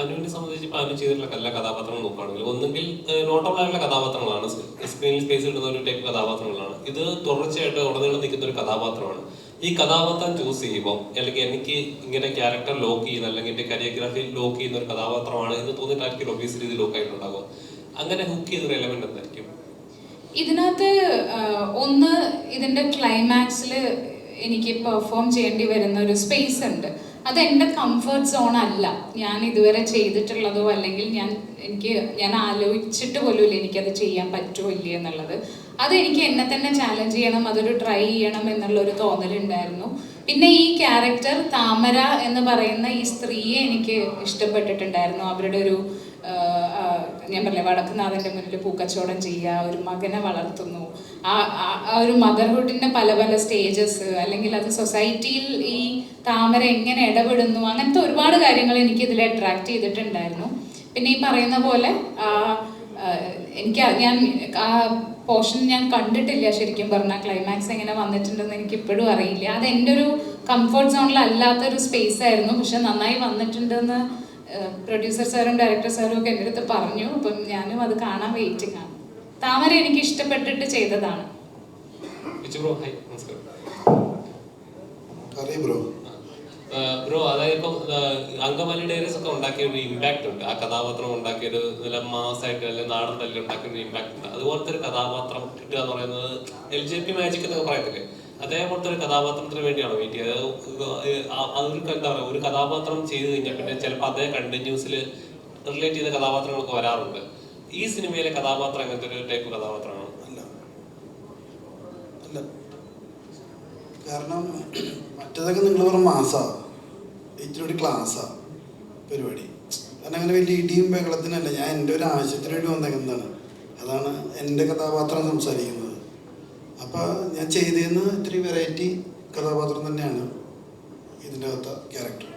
അനുവിനെ സംബന്ധിച്ച് ഇപ്പൊ അനു ചെയ്തിട്ടുള്ള എല്ലാ കഥാപാത്രങ്ങളും നോക്കുകയാണെങ്കിൽ ഒന്നുകിൽ നോട്ടബിൾ ആയിട്ടുള്ള കഥാപാത്രങ്ങളാണ്. സ്ക്രീനിൽ സ്പേസ് കിട്ടുന്ന ഒരു ടൈപ്പ് കഥാപാത്രങ്ങളാണ്. ഇത് തുടർച്ചയായിട്ട് ഉടനീളം നിൽക്കുന്ന ഒരു കഥാപാത്രമാണ്. ഈ കഥാപാത്രം ചൂസ് ചെയ്യുമ്പോൾ അല്ലെങ്കിൽ എനിക്ക് ഇങ്ങനെ ക്യാരക്ടർ ലോക്ക് ചെയ്യുന്ന അല്ലെങ്കിൽ എന്റെ കരിയോഗ്രാഫി ലോക്ക് ചെയ്യുന്ന ഒരു കഥാപാത്രമാണ് എന്ന് തോന്നിയിട്ടായിരിക്കും ഒബിയസ്ലി ഇത് ലോക്ക് ആയിട്ടുണ്ടാകുക അങ്ങനെ ഹുക്ക് ചെയ്തൊരു എലമെന്റ് എന്തായിരിക്കും ഇതിനകത്ത് ഒന്ന് ഇതിന്റെ ക്ലൈമാക്സിൽ എനിക്ക് പെർഫോം ചെയ്യേണ്ടി വരുന്ന ഒരു സ്പേസ് ഉണ്ട്. അത് എന്റെ കംഫർട്ട് സോൺ അല്ല. ഞാൻ ഇതുവരെ ചെയ്തിട്ടുള്ളതോ അല്ലെങ്കിൽ ഞാൻ എനിക്ക് ഞാൻ ആലോചിച്ചിട്ട് പോലുമില്ല എനിക്കത് ചെയ്യാൻ പറ്റുമോ ഇല്ല എന്നുള്ളത്. അത് എനിക്ക് എന്നെ തന്നെ ചാലഞ്ച് ചെയ്യണം അതൊരു ട്രൈ ചെയ്യണം എന്നുള്ള ഒരു തോന്നലുണ്ടായിരുന്നു. പിന്നെ ഈ ക്യാരക്ടർ താമര എന്ന് പറയുന്ന ഈ സ്ത്രീയെ എനിക്ക് ഇഷ്ടപ്പെട്ടിട്ടുണ്ടായിരുന്നു. അവരുടെ ഒരു ഞാൻ പറഞ്ഞില്ലേ വടക്കുനാഥന്റെ മുന്നിൽ പൂക്കച്ചവടം ചെയ്യുക ഒരു മകനെ വളർത്തുന്നു. ആ ഒരു മദർഹുഡിന്റെ പല പല സ്റ്റേജസ് അല്ലെങ്കിൽ അത് സൊസൈറ്റിയിൽ ഈ താമര എങ്ങനെ ഇടപെടുന്നു അങ്ങനത്തെ ഒരുപാട് കാര്യങ്ങൾ എനിക്ക് ഇതിൽ അട്രാക്ട് ചെയ്തിട്ടുണ്ടായിരുന്നു. പിന്നെ ഈ പറയുന്ന പോലെ എനിക്ക് ഞാൻ ആ പോർഷൻ ഞാൻ കണ്ടിട്ടില്ല ശരിക്കും പറഞ്ഞാൽ ക്ലൈമാക്സ് എങ്ങനെ വന്നിട്ടുണ്ടെന്ന് എനിക്ക് ഇപ്പോഴും അറിയില്ല. അത് എന്റെ ഒരു കംഫർട്ട് സോണിൽ അല്ലാത്തൊരു സ്പേസ് ആയിരുന്നു പക്ഷെ നന്നായി വന്നിട്ടുണ്ടെന്ന് പ്രൊഡ്യൂസർ സാറും ഡയറക്ടർ സാറും ഒക്കെ എന്റെ അടുത്ത് പറഞ്ഞു അപ്പം ഞാനും അത് കാണാൻ വെയിറ്റിംഗ് ആണ്. താമര എനിക്ക് ഇഷ്ടപ്പെട്ടിട്ട് ചെയ്തതാണ്. ബ്രോ ഹായ് നമസ്കാരം. ബ്രോ. ബ്രോ അതായത് ഇപ്പം അങ്കമാലി ഡയറീസ് ഒക്കെ ഉണ്ടാക്കിയ ഒരു ഇമ്പാക്ട് ഉണ്ട്. ആ കഥാപാത്രം ഉണ്ടാക്കിയ ഒരു നല്ല മാസായിട്ട് അല്ലെങ്കിൽ നാടൻ തല്ലി ഉണ്ടാക്കിയ ഒരു ഇമ്പാക്ട് ഉണ്ട്. അതുപോലത്തെ ഒരു കഥാപാത്രം കിട്ടുക എന്ന് പറയുന്നത് എൽ ജെ പി മാജിക് എന്നൊക്കെ പറയത്തില്ലേ? അതേപോലത്തെ ഒരു കഥാപാത്രത്തിന് വേണ്ടിയാണ് വെയിറ്റ് ചെയ്യുന്നത് അതൊരു എന്താ പറയുക ഒരു കഥാപാത്രം ചെയ്ത് കഴിഞ്ഞാൽ പിന്നെ ചിലപ്പോൾ അതേ കണ്ടിന്യൂസിൽ റിലേറ്റ് ചെയ്ത കഥാപാത്രങ്ങളൊക്കെ വരാറുണ്ട്. ഈ സിനിമയിലെ കഥാപാത്രം അങ്ങനത്തെ ഒരു ടൈപ്പ് കഥാപാത്രമാണ്? അല്ല. അല്ല. കാരണം മറ്റേതൊക്കെ നിങ്ങൾ പറഞ്ഞ മാസാ. ഇച്ചിരി ക്ലാസ്സാണ് പരിപാടി. കാരണം അങ്ങനെ വലിയ ഇടിയും ബഹളത്തിനല്ല ഞാൻ എന്റെ ഒരു ആവശ്യത്തിന് വേണ്ടി വന്നേക്കുന്നതാണ്. അതാണ് എന്റെ കഥാപാത്രം സംസാരിക്കുന്നത്. അപ്പോൾ ഞാൻ ചെയ്തതെന്ന് ഇത്തിരി വെറൈറ്റി കഥാപാത്രം തന്നെയാണ് ഇതിന്റെ അകത്ത ക്യാരക്ടർ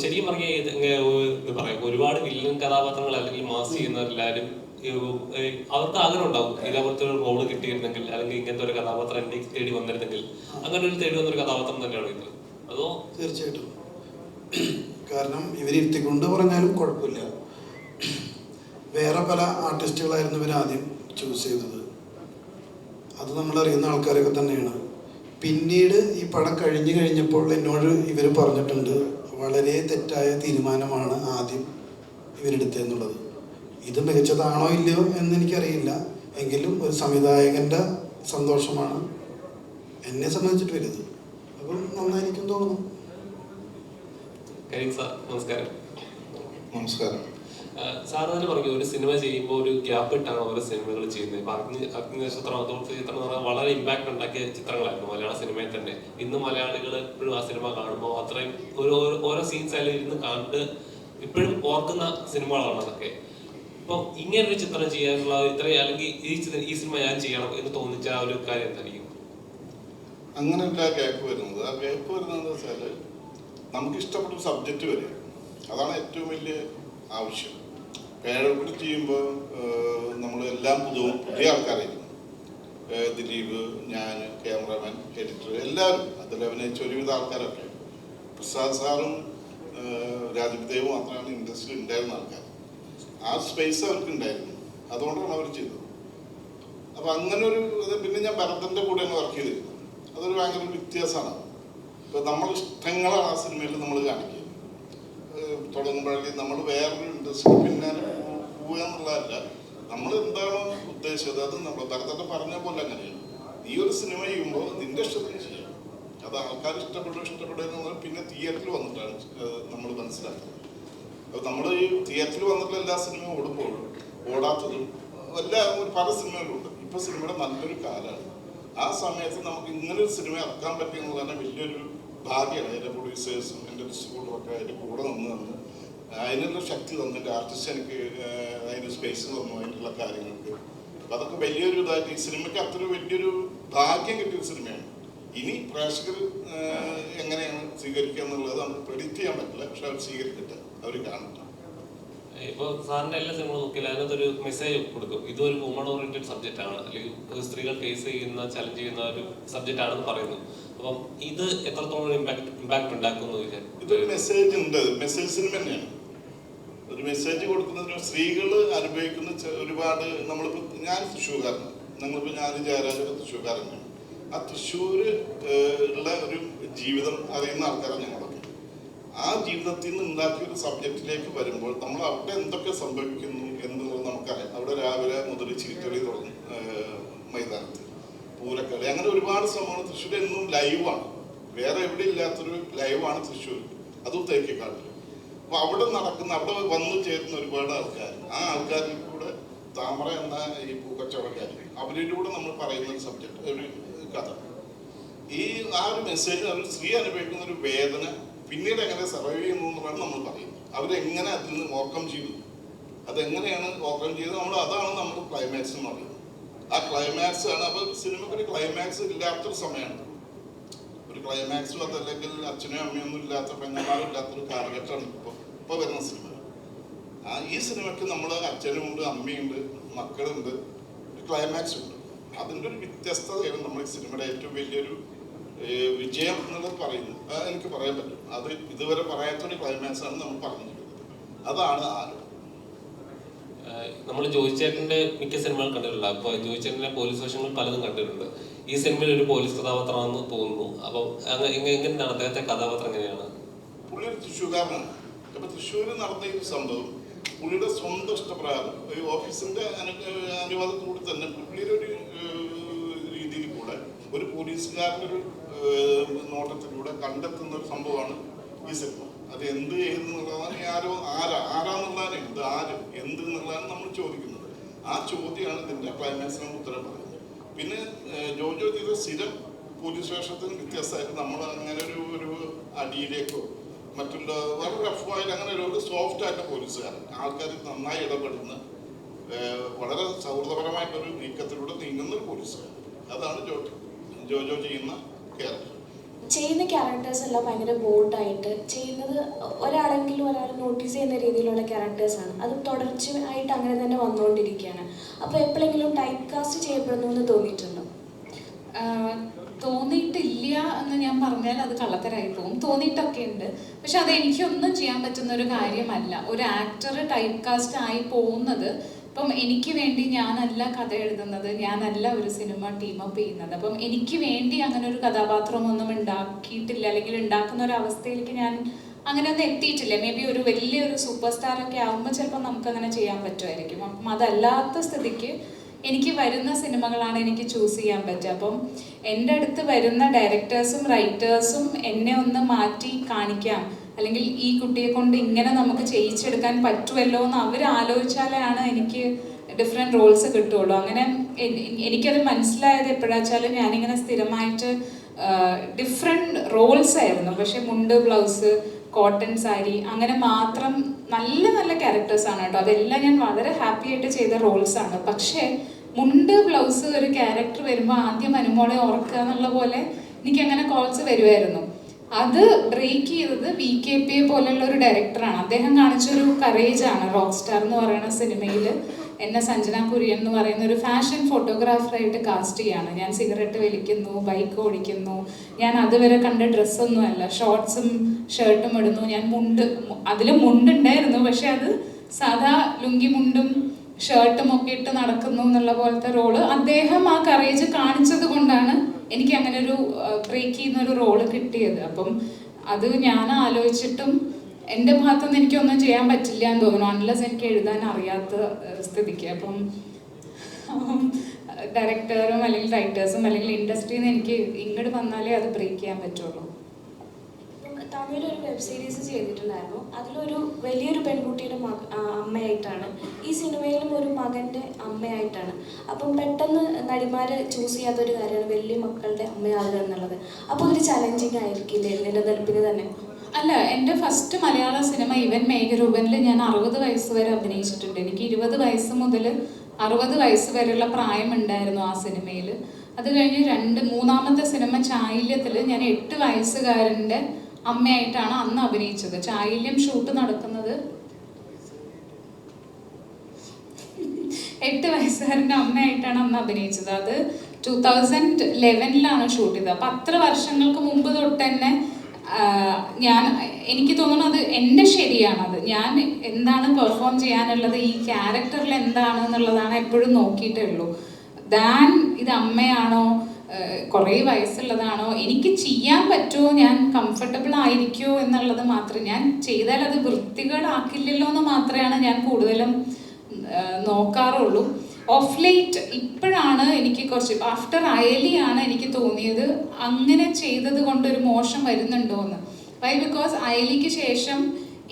ശരിക്കും പറഞ്ഞാൽ പറയാം. ഒരുപാട് വില്ലൻ കഥാപാത്രങ്ങൾ അല്ലെങ്കിൽ മാസ് ചെയ്യുന്നവരെല്ലാവരും അവർക്ക് ആഗ്രഹം ഉണ്ടാവും. ഇതേപോലത്തെ ഒരു റോൾ കിട്ടിയിരുന്നെങ്കിൽ അല്ലെങ്കിൽ ഇങ്ങനത്തെ ഒരു കഥാപാത്രം എന്നെ തേടി വന്നിരുന്നെങ്കിൽ അങ്ങനെ ഒരു തേടി വന്നൊരു കഥാപാത്രം തന്നെയാണ് ഇത് അതോ തീർച്ചയായിട്ടും. കാരണം ഇവരിരുത്തിക്കൊണ്ട് പറഞ്ഞാലും കുഴപ്പമില്ല. വേറെ പല ആർട്ടിസ്റ്റുകളായിരുന്നു ഇവർ ആദ്യം ചൂസ് ചെയ്തത്. അത് നമ്മൾ അറിയുന്ന ആൾക്കാരൊക്കെ തന്നെയാണ്. പിന്നീട് ഈ പടം കഴിഞ്ഞു കഴിഞ്ഞപ്പോൾ എന്നോട് ഇവർ പറഞ്ഞിട്ടുണ്ട് വളരെ തെറ്റായ തീരുമാനമാണ് ആദ്യം ഇവരെടുത്തതെന്നുള്ളത് ഇത് മികച്ചതാണോ ഇല്ലയോ എന്ന് എനിക്കറിയില്ല. എങ്കിലും ഒരു സംവിധായകന്റെ സന്തോഷമാണ് എന്നെ സംബന്ധിച്ചിട്ട് വലുത്. അപ്പം നന്നായിരിക്കും തോന്നുന്നു. കരീം സാർ നമസ്കാരം. നമസ്കാരം. സാർ തന്നെ പറഞ്ഞു ഒരു സിനിമ ചെയ്യുമ്പോൾ ഒരു ഗ്യാപ്പ് ഇട്ടാണ് ഓരോ സിനിമകൾ ചെയ്യുന്നത്. ഇപ്പൊ അഗ്നി അഗ്നിനക്ഷത്രം അതോടൊപ്പം ചിത്രം എന്ന് പറഞ്ഞാൽ വളരെ ഇമ്പാക്ട് ഉണ്ടാക്കിയ ചിത്രങ്ങളായിരുന്നു മലയാള സിനിമയിൽ തന്നെ. ഇന്ന് മലയാളികൾ എപ്പോഴും ആ സിനിമ കാണുമ്പോൾ അത്രയും ഒരു ഓരോ- ഓരോ സീൻസ് അതിൽ ഇരുന്ന് കണ്ട് ഇപ്പോഴും ഓർക്കുന്ന സിനിമകളാണ് അതൊക്കെ. ഇപ്പൊ ഇങ്ങനൊരു ചിത്രം ചെയ്യാനുള്ള ഇത്രയും അല്ലെങ്കിൽ ഈ ചിത്രം- ഈ സിനിമ ഞാൻ ചെയ്യണം എന്ന് തോന്നിച്ച ആ ഒരു കാര്യം എന്തായിരിക്കും? അങ്ങനെയല്ല ഗ്യാപ്പ് വരുന്നത്. ആ ഗ്യാപ്പ് വരുന്നത് വെച്ചാൽ നമുക്ക് ഇഷ്ടപ്പെട്ട സബ്ജക്റ്റ് വരിക അതാണ് ഏറ്റവും വലിയ ആവശ്യം. പേഴക്കൂടി ചെയ്യുമ്പോൾ നമ്മൾ എല്ലാം പുതു പുതിയ ആൾക്കാരായിരിക്കും. ദിലീപ് ഞാൻ ക്യാമറമാൻ എഡിറ്റർ എല്ലാവരും. അതിൽ അഭിനയിച്ച ഒരുവിധ ആൾക്കാരൊക്കെ. പ്രസാദ് സാറും രാജീവ് മാത്രമാണ് ഇൻഡസ്ട്രിയിൽ ഉണ്ടായിരുന്ന ആൾക്കാർ ആ സ്പേസ് അവർക്ക് ഉണ്ടായിരുന്നു അതുകൊണ്ടാണ് അവർ ചെയ്തത്. അപ്പൊ അങ്ങനെ ഒരു പിന്നെ ഞാൻ ഭരതന്റെ കൂടെയാണ് വർക്ക് ചെയ്തിരുന്നത്. അതൊരു ഭയങ്കര വ്യത്യാസമാണ്. ഇപ്പൊ നമ്മൾ ഇഷ്ടങ്ങളാണ് ആ സിനിമയിൽ നമ്മൾ കാണിക്കുക. തുടങ്ങുമ്പോഴേ നമ്മൾ വേറൊരു ഇൻഡസ്ട്രി പിന്നാലെ പോവുക എന്നുള്ളതല്ല. നമ്മൾ എന്താണോ ഉദ്ദേശിച്ചത്? അത് നമ്മൾ ഭരതന്റെ പറഞ്ഞ പോലെ അങ്ങനെയാണ് ഈ ഒരു സിനിമ ചെയ്യുമ്പോൾ നിന്റെ ഇഷ്ടത്തിന് ചെയ്യാം. അത് ആൾക്കാർ ഇഷ്ടപ്പെടുക ഇഷ്ടപ്പെടുക എന്നുള്ളത് പിന്നെ തിയേറ്ററിൽ വന്നിട്ടാണ് നമ്മൾ മനസ്സിലാക്കുന്നത് അപ്പോൾ നമ്മൾ ഈ തിയേറ്ററിൽ വന്നിട്ടുള്ള എല്ലാ സിനിമയും ഓടുമ്പോഴും ഓടാത്തതും എല്ലാ പല സിനിമകളുണ്ട് ഇപ്പൊ സിനിമയുടെ നല്ലൊരു കാലമാണ്. ആ സമയത്ത് നമുക്ക് ഇങ്ങനെ ഒരു സിനിമ ഇറക്കാൻ പറ്റി തന്നെ വലിയൊരു ഭാഗ്യമാണ്. എന്റെ പ്രൊഡ്യൂസേഴ്സും എന്റെ ഡിസ്ട്രിബ്യൂട്ടറും ഒക്കെ അതിന്റെ കൂടെ നിന്ന് തന്ന് അതിനുള്ള ശക്തി തന്നിട്ട് ആർട്ടിസ്റ്റ് എനിക്ക് അതിന് സ്പേസ് തന്നു അതിനുള്ള കാര്യങ്ങൾക്ക്. അപ്പം അതൊക്കെ വലിയൊരു ഇതായിട്ട് ഈ സിനിമയ്ക്ക് അത്ര വലിയൊരു ഭാഗ്യം കിട്ടിയ സിനിമയാണ്. ഇനി പ്രേക്ഷകർ എങ്ങനെയാണ് സ്വീകരിക്കുക എന്നുള്ളത് നമുക്ക് പ്രെഡിക്റ്റ് ചെയ്യാൻ പറ്റില്ല. പക്ഷെ അവർ സ്വീകരിക്കട്ടെ. അവർ കാണട്ടെ. ഇപ്പൊ സാറിന്റെ എല്ലാ സിനിമകളും നോക്കിയാൽ അതിനകത്തൊരു മെസ്സേജ് കൊടുക്കും. ഇതൊരു വുമൺ ഓറിയന്റഡ് സബ്ജക്റ്റ് ആണ്. അല്ലെങ്കിൽ സ്ത്രീകൾ ഫേസ് ചെയ്യുന്ന ചലഞ്ച് ചെയ്യുന്ന ഒരു സബ്ജക്റ്റ് ആണെന്ന് പറയുന്നു. അപ്പം ഇത് എത്രത്തോളം ഇമ്പാക്ട് ഇമ്പാക്ട് ഉണ്ടാക്കുന്നു ഇതൊരു മെസ്സേജ് ഉണ്ട്. മെസ്സേജ് സിനിമ തന്നെയാണ്. ഒരു മെസ്സേജ് കൊടുക്കുന്നതിന് സ്ത്രീകൾ അനുഭവിക്കുന്ന ഒരുപാട് നമ്മളിപ്പോൾ ഞാൻ തൃശ്ശൂർക്കാരനാണ്. ഞങ്ങളിപ്പോൾ ഞാൻ ജയരാജൊക്കെ തൃശ്ശൂർക്കാരനാണ് ആ തൃശ്ശൂർ ഉള്ള ഒരു ജീവിതം അറിയുന്ന ആൾക്കാരാണ് ഞങ്ങളൊക്കെ ആ ജീവിതത്തിൽ നിന്ന് ഉണ്ടാക്കിയ ഒരു സബ്ജക്റ്റിലേക്ക് വരുമ്പോൾ നമ്മൾ അവിടെ എന്തൊക്കെ സംഭവിക്കുന്നു എന്നുള്ളത് നമുക്കറിയാം. അവിടെ രാവിലെ മുതൽ ചീറ്റളി തുടങ്ങും മൈതാനത്ത് പൂരക്കളി. അങ്ങനെ ഒരുപാട് സംഭവങ്ങൾ തൃശ്ശൂർ എന്നും ലൈവാണ് വേറെ എവിടെ ഇല്ലാത്തൊരു ലൈവാണ് തൃശ്ശൂർ. അതും തേക്കിക്കാട്ടിൽ അപ്പൊ അവിടെ നടക്കുന്ന അവിടെ വന്നു ചേരുന്ന ഒരുപാട് ആൾക്കാർ ആ ആൾക്കാരിൽ കൂടെ താമര എന്ന ഈ പൂക്കച്ചവടക്കാർ അവരിലൂടെ നമ്മൾ പറയുന്ന ഒരു സബ്ജക്ട് ഒരു കഥ. ഈ ആ ഒരു മെസ്സേജ് ഒരു സ്ത്രീ അനുഭവിക്കുന്ന ഒരു വേദന പിന്നീട് എങ്ങനെ സർവൈവ് ചെയ്യുന്നു എന്നുള്ളതാണ് നമ്മൾ പറയുന്നത്. അവരെങ്ങനെ അതിൽ നിന്ന് ഓവർകം ചെയ്തു അതെങ്ങനെയാണ് ഓവർകം ചെയ്തത് നമ്മൾ അതാണ് നമ്മൾ ക്ലൈമാക്സ് എന്ന് പറയുന്നത്. ആ ക്ലൈമാക്സ് ആണ് അപ്പൊ സിനിമയ്ക്ക് ഒരു ക്ലൈമാക്സ് ഇല്ലാത്തൊരു സമയമാണ്. ഒരു ക്ലൈമാക്സും അതല്ലെങ്കിൽ അച്ഛനും അമ്മയും ഒന്നും ഇല്ലാത്ത പെങ്ങന്മാരും ഇല്ലാത്തൊരു കാലഘട്ടമാണ് ഇപ്പോൾ ഇപ്പോൾ വരുന്ന സിനിമ. ആ ഈ സിനിമയ്ക്ക് നമ്മൾ അച്ഛനുമുണ്ട് അമ്മയുണ്ട് മക്കളുണ്ട്. ഒരു ക്ലൈമാക്സ് ഉണ്ട്. അതിന്റെ ഒരു വ്യത്യസ്തതയാണ് നമ്മൾ ഈ സിനിമയുടെ ഏറ്റവും വലിയൊരു വിജയം എന്നുള്ളത് പറയുന്നു അത് എനിക്ക് പറയാൻ പറ്റും. അത് ഇതുവരെ പറയാത്തൊരു ക്ലൈമാക്സ് ആണ് നമ്മൾ പറഞ്ഞിട്ടുള്ളത്. അതാണ് ആരും. നമ്മൾ ജോയിച്ചേട്ടന്റെ മിക്ക സിനിമകൾ കണ്ടിട്ടുണ്ട് അപ്പൊ ജോയിച്ചേട്ടന്റെ പോലീസ് വേഷങ്ങൾ പലതും കണ്ടിട്ടുണ്ട്. ഈ സിനിമയിൽ ഒരു പോലീസ് കഥാപാത്രമാണെന്ന് തോന്നുന്നു. അപ്പം എങ്ങനെയാണ് അദ്ദേഹത്തെ കഥാപാത്രം എങ്ങനെയാണ്? പുള്ളി ഒരു തൃശ്ശൂർക്കാരനാണ് അപ്പൊ തൃശ്ശൂരിൽ നടന്ന ഈ സംഭവം പുള്ളിയുടെ സ്വന്തം ഇഷ്ടപ്രകാരം ഈ ഓഫീസിന്റെ അനുവാദത്തോട് തന്നെ പുള്ളിയുടെ ഒരു ഒരു പോലീസുകാരന്റെ ഒരു നോട്ടത്തിലൂടെ കണ്ടെത്തുന്ന ഒരു സംഭവമാണ് ഈ സിനിമ. അത് എന്ത് എന്നുള്ളതാണ് ആരോ ആരാ ആരാന്നുള്ളതാണ് എന്ത് ആര് എന്ത് എന്നുള്ളതാണ് നമ്മൾ ചോദിക്കുന്നത്. ആ ചോദ്യമാണ് ഇതിന്റെ ക്ലൈമാക്സിന് ഉത്തരം പറയുന്നത്. പിന്നെ ജോജോ ചെയ്ത സ്ഥിരം പോലീസ് വേഷത്തിന് വ്യത്യസ്തമായിട്ട് നമ്മൾ അങ്ങനെ ഒരു ഒരു അടിയിലേക്കോ മറ്റുള്ള വളരെ റഫായിട്ട് അങ്ങനെ ഒരു സോഫ്റ്റ് ആയിട്ട് പോലീസുകാരൻ ആൾക്കാർ നന്നായി ഇടപെടുന്ന വളരെ സൗഹൃദപരമായിട്ടൊരു നീക്കത്തിലൂടെ നീങ്ങുന്ന ഒരു പോലീസുകാരൻ. അതാണ് ജോ ജോജോ ചെയ്യുന്ന ക്യാരക്ടർ ചെയ്യുന്ന ക്യാരക്ടേഴ്സ് എല്ലാം ഭയങ്കര ബോൾഡായിട്ട് ചെയ്യുന്നത് ഒരാളെങ്കിലും ഒരാൾ നോട്ടീസ് ചെയ്യുന്ന രീതിയിലുള്ള ക്യാരക്ടേഴ്സാണ് അത് തുടർച്ചയായിട്ട് അങ്ങനെ തന്നെ വന്നുകൊണ്ടിരിക്കുകയാണ്. അപ്പോൾ എപ്പോഴെങ്കിലും ടൈപ്പ് കാസ്റ്റ് ചെയ്യപ്പെടുന്നു എന്ന് തോന്നിയിട്ടുണ്ടോ? തോന്നിയിട്ടില്ല എന്ന് ഞാൻ പറഞ്ഞാൽ അത് കള്ളത്തരായി പോകും. തോന്നിയിട്ടൊക്കെ ഉണ്ട്. പക്ഷെ അത് എനിക്കൊന്നും ചെയ്യാൻ പറ്റുന്ന ഒരു കാര്യമല്ല. ഒരു ആക്ടർ ടൈപ്പ് കാസ്റ്റ് ആയി പോകുന്നത് ഇപ്പം എനിക്ക് വേണ്ടി ഞാനല്ല കഥ എഴുതുന്നത് ഞാനല്ല ഒരു സിനിമ ടീമപ്പ് ചെയ്യുന്നത്. അപ്പം എനിക്ക് വേണ്ടി അങ്ങനെ ഒരു കഥാപാത്രമൊന്നും ഉണ്ടാക്കിയിട്ടില്ല അല്ലെങ്കിൽ ഉണ്ടാക്കുന്ന ഒരു അവസ്ഥയിലേക്ക് ഞാൻ അങ്ങനെ ഒന്നും എത്തിയിട്ടില്ല. മേ ബി ഒരു വലിയൊരു സൂപ്പർ സ്റ്റാർ ഒക്കെ ആകുമ്പോൾ ചിലപ്പോൾ നമുക്ക് അങ്ങനെ ചെയ്യാൻ പറ്റുമായിരിക്കും. അപ്പം അതല്ലാത്ത സ്ഥിതിക്ക് എനിക്ക് വരുന്ന സിനിമകളാണ് എനിക്ക് ചൂസ് ചെയ്യാൻ പറ്റുക. അപ്പം എന്റെ അടുത്ത് വരുന്ന ഡയറക്ടേഴ്സും റൈറ്റേഴ്സും എന്നെ ഒന്ന് മാറ്റി കാണിക്കാം. അല്ലെങ്കിൽ ഈ കുട്ടിയെ കൊണ്ട് ഇങ്ങനെ നമുക്ക് ചെയ്യിച്ചെടുക്കാൻ പറ്റുമല്ലോ എന്ന് അവർ ആലോചിച്ചാലാണ് എനിക്ക് ഡിഫറെന്റ് റോൾസ് കിട്ടുള്ളൂ അങ്ങനെ എനി- എനിക്കത് മനസ്സിലായത് എപ്പോഴാച്ചാലും ഞാനിങ്ങനെ സ്ഥിരമായിട്ട് ഡിഫറെന്റ് റോൾസ് ആയിരുന്നു. പക്ഷെ മുണ്ട് ബ്ലൗസ് കോട്ടൺ സാരി അങ്ങനെ മാത്രം നല്ല നല്ല ക്യാരക്ടേഴ്സാണ് കേട്ടോ. അതെല്ലാം ഞാൻ വളരെ ഹാപ്പി ആയിട്ട് ചെയ്ത റോൾസാണ് പക്ഷേ മുണ്ട് ബ്ലൗസ് ഒരു ക്യാരക്ടർ വരുമ്പോൾ ആദ്യം അനുമോളെ ഓർക്കുക എന്നുള്ള പോലെ എനിക്ക് അങ്ങനെ കോൾസ് വരുമായിരുന്നു അത് ബ്രേക്ക് ചെയ്തത് വി കെ പി പോലുള്ള ഒരു ഡയറക്ടറാണ് അദ്ദേഹം കാണിച്ചൊരു കറേജ് ആണ്. റോക്ക് സ്റ്റാർ എന്ന് പറയുന്ന സിനിമയിൽ എന്നെ സഞ്ജന കുര്യൻ എന്ന് പറയുന്ന ഒരു ഫാഷൻ ഫോട്ടോഗ്രാഫറായിട്ട് കാസ്റ്റ് ചെയ്യാണ്. ഞാൻ സിഗരറ്റ് വലിക്കുന്നു ബൈക്ക് ഓടിക്കുന്നു. ഞാൻ അതുവരെ കണ്ട ഡ്രസ്സൊന്നുമല്ല ഷോർട്ട്സും ഷർട്ടും ഇടുന്നു. ഞാൻ മുണ്ട് അതിൽ മുണ്ടുണ്ടായിരുന്നു പക്ഷെ അത് സാധാ ലുങ്കി മുണ്ടും ഷർട്ടും ഒക്കെ ഇട്ട് നടക്കുന്നു എന്നുള്ള പോലത്തെ റോൾ അദ്ദേഹം ആ കറേജ് കാണിച്ചത് കൊണ്ടാണ് എനിക്ക് അങ്ങനെ ഒരു ബ്രേക്ക് ചെയ്യുന്ന ഒരു റോൾ കിട്ടിയത്. അപ്പം അത് ഞാൻ ആലോചിച്ചിട്ടും എന്റെ ഭാഗത്തുനിന്ന് എനിക്കൊന്നും ചെയ്യാൻ പറ്റില്ല എന്ന് തോന്നുന്നു. അൺലെസ് എനിക്ക് എഴുതാൻ അറിയാത്ത സ്ഥിതിക്ക്. അപ്പം ഡയറക്ടറും അല്ലെങ്കിൽ റൈറ്റേഴ്സും അല്ലെങ്കിൽ ഇൻഡസ്ട്രിയിൽ നിന്ന് എനിക്ക് ഇങ്ങോട്ട് വന്നാലേ അത് ബ്രേക്ക് ചെയ്യാൻ പറ്റുള്ളൂ. തമിഴ് ഒരു വെബ് സീരീസ് ചെയ്തിട്ടുണ്ടായിരുന്നു. അതിലൊരു വലിയൊരു പെൺകുട്ടിയുടെ മക അമ്മയായിട്ടാണ്. ഈ സിനിമയിലും ഒരു മകന്റെ അമ്മയായിട്ടാണ്. അപ്പം പെട്ടെന്ന് നടിമാർ ചൂസ് ചെയ്യാത്തൊരു കാര്യമാണ് വലിയ മക്കളുടെ അമ്മയാവുക എന്നുള്ളത്. അപ്പോൾ ഒരു ചലഞ്ചിങ് ആയിരിക്കില്ലേ നിലനിൽപ്പിന് തന്നെ? അല്ല എന്റെ ഫസ്റ്റ് മലയാള സിനിമ ഇവൻ മേഘരൂപനിൽ ഞാൻ അറുപത് വയസ്സ് വരെ അഭിനയിച്ചിട്ടുണ്ട്. എനിക്ക് ഇരുപത് വയസ്സ് മുതൽ അറുപത് വയസ്സ് വരെയുള്ള പ്രായമുണ്ടായിരുന്നു ആ സിനിമയിൽ അത് കഴിഞ്ഞ് രണ്ട് മൂന്നാമത്തെ സിനിമ ചായില്യത്തിൽ ഞാൻ എട്ട് വയസ്സുകാരന്റെ അമ്മയായിട്ടാണ് അന്ന് അഭിനയിച്ചത്. ചായില്യം ഷൂട്ട് നടക്കുന്നത് എട്ട് വയസ്സുകാരന്റെ അമ്മയായിട്ടാണ് അന്ന് അഭിനയിച്ചത്. അത് ടൂ തൗസൻഡ് ലെവനിലാണ് ഷൂട്ട് ചെയ്തത്. അപ്പം അത്ര വർഷങ്ങൾക്ക് മുമ്പ് തൊട്ട് തന്നെ ഞാൻ എനിക്ക് തോന്നുന്നു അത് എന്റെ ശരിയാണത് ഞാൻ എന്താണ് പെർഫോം ചെയ്യാനുള്ളത് ഈ ക്യാരക്ടറിൽ എന്താണ് എന്നുള്ളതാണ് എപ്പോഴും നോക്കിയിട്ടേ ഉള്ളൂ. ദാൻ ഇത് അമ്മയാണോ കുറേ വയസ്സുള്ളതാണോ? എനിക്ക് ചെയ്യാൻ പറ്റുമോ? ഞാൻ കംഫർട്ടബിൾ ആയിരിക്കുമോ എന്നുള്ളത് മാത്രം. ഞാൻ ചെയ്താൽ അത് വൃത്തികേടാക്കില്ലല്ലോ എന്ന് മാത്രമാണ് ഞാൻ കൂടുതലും നോക്കാറുള്ളൂ. ഓഫ് ലേറ്റ് ഇപ്പോഴാണ് എനിക്ക് കുറച്ച് ആഫ്റ്റർ അയലിയാണ് എനിക്ക് തോന്നിയത് അങ്ങനെ ചെയ്തത് കൊണ്ട് ഒരു മോശം വരുന്നുണ്ടോ എന്ന്. വൈ ബിക്കോസ് അയലിക്ക് ശേഷം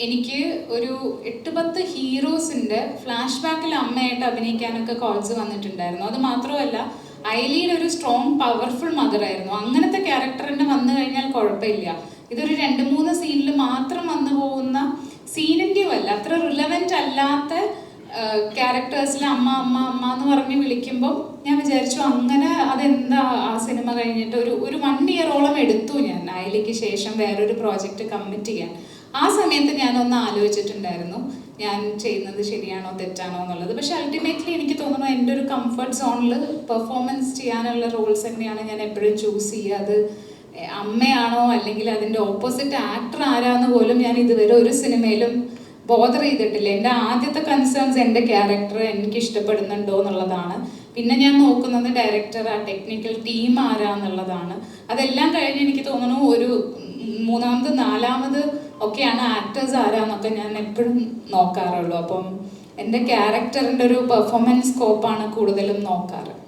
എനിക്ക് ഒരു എട്ട് പത്ത് ഹീറോസിന്റെ ഫ്ലാഷ് ബാക്കിൽ അമ്മയായിട്ട് അഭിനയിക്കാനൊക്കെ കോൾസ് വന്നിട്ടുണ്ടായിരുന്നു. അത് മാത്രമല്ല ഐലിയുടെ ഒരു സ്ട്രോങ് പവർഫുൾ മദർ ആയിരുന്നു. അങ്ങനത്തെ ക്യാരക്ടറിന് വന്നു കഴിഞ്ഞാൽ കുഴപ്പമില്ല. ഇതൊരു രണ്ട് മൂന്ന് സീനിൽ മാത്രം വന്നു പോകുന്ന സീനിന്റെയും അല്ല. അത്ര റിലവന്റ് അല്ലാത്ത ക്യാരക്ടേഴ്സിൽ അമ്മ അമ്മ അമ്മ എന്ന് പറഞ്ഞ് വിളിക്കുമ്പോൾ ഞാൻ വിചാരിച്ചു അങ്ങനെ അതെന്താ ആ സിനിമ കഴിഞ്ഞിട്ട് ഒരു ഒരു വൺ ഇയറോളം എടുത്തു ഞാൻ. അയലിക്ക് ശേഷം വേറൊരു പ്രോജക്റ്റ് കമ്മിറ്റ് ചെയ്യാൻ. ആ സമയത്ത് ഞാനൊന്ന് ആലോചിച്ചിട്ടുണ്ടായിരുന്നു. ഞാൻ ചെയ്യുന്നത് ശരിയാണോ തെറ്റാണോ എന്നുള്ളത്. പക്ഷെ അൾട്ടിമേറ്റ്ലി എനിക്ക് തോന്നുന്നു എന്റെ ഒരു കംഫർട്ട് സോണിൽ പെർഫോമൻസ് ചെയ്യാനുള്ള റോൾസ് തന്നെയാണ് ഞാൻ എപ്പോഴും ചൂസ് ചെയ്യുക. അത് അമ്മയാണോ അല്ലെങ്കിൽ അതിന്റെ ഓപ്പോസിറ്റ് ആക്ടർ ആരാന്ന് പോലും ഞാൻ ഇതുവരെ ഒരു സിനിമയിലും ബോദർ ചെയ്തിട്ടില്ല. എന്റെ ആദ്യത്തെ കൺസേൺസ് എന്റെ ക്യാരക്ടർ എനിക്ക് ഇഷ്ടപ്പെടുന്നുണ്ടോ എന്നുള്ളതാണ്. പിന്നെ ഞാൻ നോക്കുന്നത് ഡയറക്ടർ ആ ടെക്നിക്കൽ ടീം ആരാന്നുള്ളതാണ്. അതെല്ലാം കഴിഞ്ഞ് എനിക്ക് തോന്നുന്നു ഒരു മൂന്നാമത് നാലാമത് ഒക്കെയാണ് ആക്ടേഴ്സ് ആരാന്നൊക്കെ ഞാൻ എപ്പോഴും നോക്കാറുള്ളൂ. അപ്പം എന്റെ ക്യാരക്ടറിന്റെ ഒരു പെർഫോമൻസ് സ്കോപ്പാണ് കൂടുതലും നോക്കാറ്.